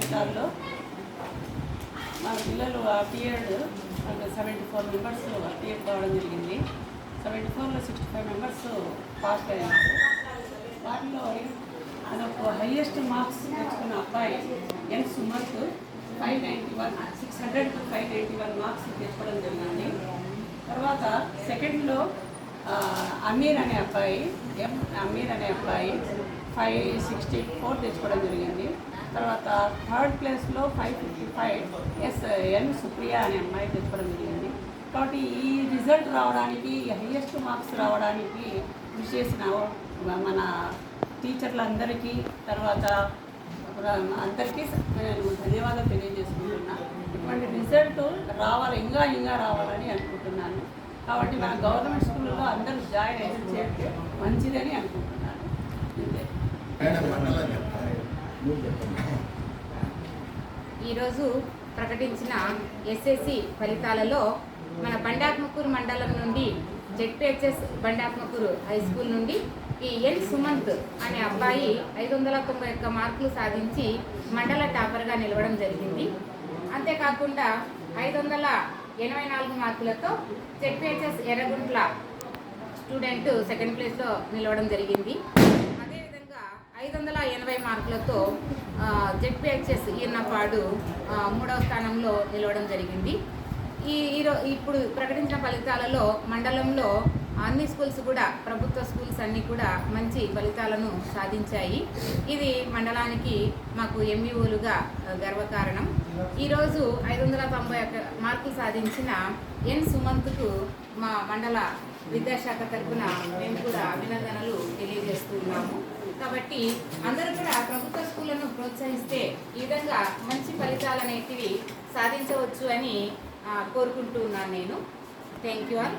ఫలితాల్లో మా పిల్లలు appeared seventy four members appear కావడం జరిగింది. సెవెంటీ ఫోర్లో సిక్స్టీ ఫైవ్ మెంబర్స్ పాస్ అయ్యారు. వాటిలో అదొక హైయెస్ట్ మార్క్స్ తెచ్చుకున్న అబ్బాయి N Sumanth five ninety one six hundred to five ninety one marks తెచ్చుకోవడం జరిగింది. తర్వాత సెకండ్లో అమీర్ అనే అబ్బాయి ఎం అమీర్ అనే అబ్బాయి ఫైవ్ సిక్స్టీ ఫోర్ తెచ్చుకోవడం జరిగింది. తర్వాత థర్డ్ ప్లేస్లో five fifty five S N Supriya అనే అమ్మాయి తెచ్చుకోవడం జరిగింది. కాబట్టి ఈ రిజల్ట్ రావడానికి హైయెస్ట్ మార్క్స్ రావడానికి కృషి చేసిన మన టీచర్లందరికీ తర్వాత అందరికీ నేను ధన్యవాదాలు తెలియజేసుకుంటున్నా. ఇటువంటి రిజల్ట్ రావాలి ఇంకా ఇంకా రావాలని అనుకుంటున్నాను. కాబట్టి మన గవర్నమెంట్ స్కూల్లో అందరూ జాయిన్ అయితే చేస్తే మంచిదని అనుకుంటున్నాను. ఇంతే ఈరోజు ప్రకటించిన ఎస్ఎస్సి ఫలితాలలో మన బండాత్మకూరు మండలం నుండి జెడ్పిహెచ్ఎస్ బండాత్మకూరు హై స్కూల్ నుండి ఈ ఎన్ సుమంత్ అనే అబ్బాయి ఐదు వందల తొంభై ఒక్క మార్కులు సాధించి మండల టాపర్గా నిలవడం జరిగింది. అంతేకాకుండా ఐదు వందల ఎనభై నాలుగు మార్కులతో జెడ్పిహెచ్ఎస్ ఎర్రగుంట్ల స్టూడెంట్ సెకండ్ ప్లేస్లో నిలవడం జరిగింది. ఐదు వందల ఎనభై మార్కులతో జెడ్ ఈర్నపాడు ఆ, మూడవ స్థానంలో నిలవడం జరిగింది. ఈ ఈరో ఇప్పుడు ప్రకటించిన ఫలితాలలో మండలంలో అన్ని స్కూల్స్ కూడా ప్రభుత్వ స్కూల్స్ అన్నీ కూడా మంచి ఫలితాలను సాధించాయి. ఇది మండలానికి మాకు ఎంఈఓలుగా గర్వకారణం. ఈరోజు ఐదు వందల తొంభై ఒక్క మార్కులు సాధించిన ఎన్ సుమంత్కు మా మండల విద్యాశాఖ తరఫున మేము కూడా అభినందనలు తెలియజేస్తున్నాము కాబట్టి అందరూ కూడా ప్రభుత్వ స్కూళ్ళను ప్రోత్సహిస్తే ఈ విధంగా మంచి ఫలితాలు అనేటివి సాధించవచ్చు అని ఆ, కోరుకుంటున్నాను నేను. Thank you all